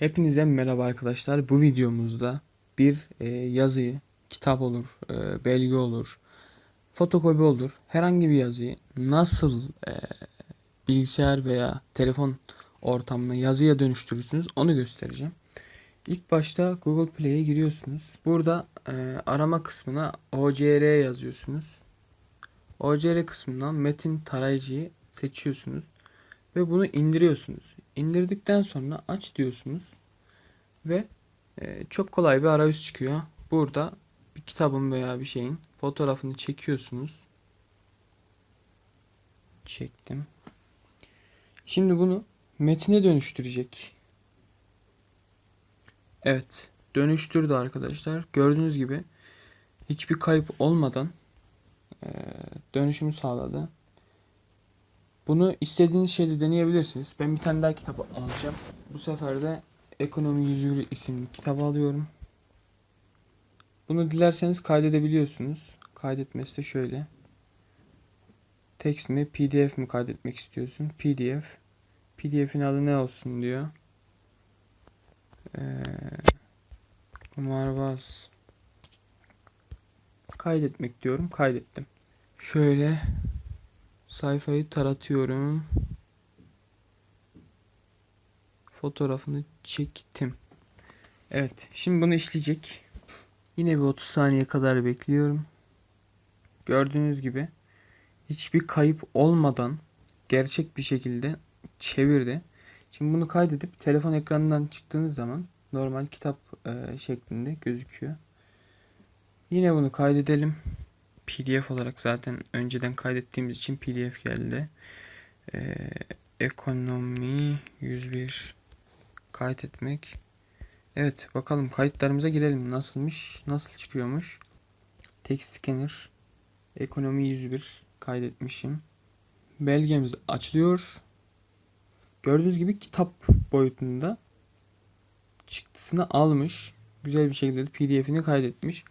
Hepinize merhaba arkadaşlar. Bu videomuzda bir e, yazıyı, kitap olur, e, belge olur, fotokopi olur, herhangi bir yazıyı nasıl e, bilgisayar veya telefon ortamına yazıya dönüştürürsünüz onu göstereceğim. İlk başta Google Play'e giriyorsunuz. Burada e, arama kısmına OCR yazıyorsunuz. OCR kısmından metin tarayıcıyı seçiyorsunuz ve bunu indiriyorsunuz. İndirdikten sonra aç diyorsunuz ve e, çok kolay bir arayüz çıkıyor. Burada bir kitabın veya bir şeyin fotoğrafını çekiyorsunuz. Çektim. Şimdi bunu metine dönüştürecek. Evet, dönüştürdü arkadaşlar. Gördüğünüz gibi hiçbir kayıp olmadan e, dönüşümü sağladı. Bunu istediğiniz şeyde deneyebilirsiniz. Ben bir tane daha kitap alacağım. Bu sefer de Ekonomi 101 isimli kitabı alıyorum. Bunu dilerseniz kaydedebiliyorsunuz. Kaydetmesi de şöyle. Text mi PDF mi kaydetmek istiyorsun? PDF. PDF'in adı ne olsun diyor. Ee, kumarbaz. Kaydetmek diyorum. Kaydettim. Şöyle sayfayı taratıyorum. Fotoğrafını çektim. Evet, şimdi bunu işleyecek. Yine bir 30 saniye kadar bekliyorum. Gördüğünüz gibi hiçbir kayıp olmadan gerçek bir şekilde çevirdi. Şimdi bunu kaydedip telefon ekranından çıktığınız zaman normal kitap e, şeklinde gözüküyor. Yine bunu kaydedelim. PDF olarak zaten önceden kaydettiğimiz için PDF geldi. Ee, ekonomi 101 kaydetmek. Evet bakalım kayıtlarımıza girelim. Nasılmış? Nasıl çıkıyormuş? Text scanner. Ekonomi 101 kaydetmişim. Belgemiz açılıyor. Gördüğünüz gibi kitap boyutunda çıktısını almış. Güzel bir şekilde PDF'ini kaydetmiş.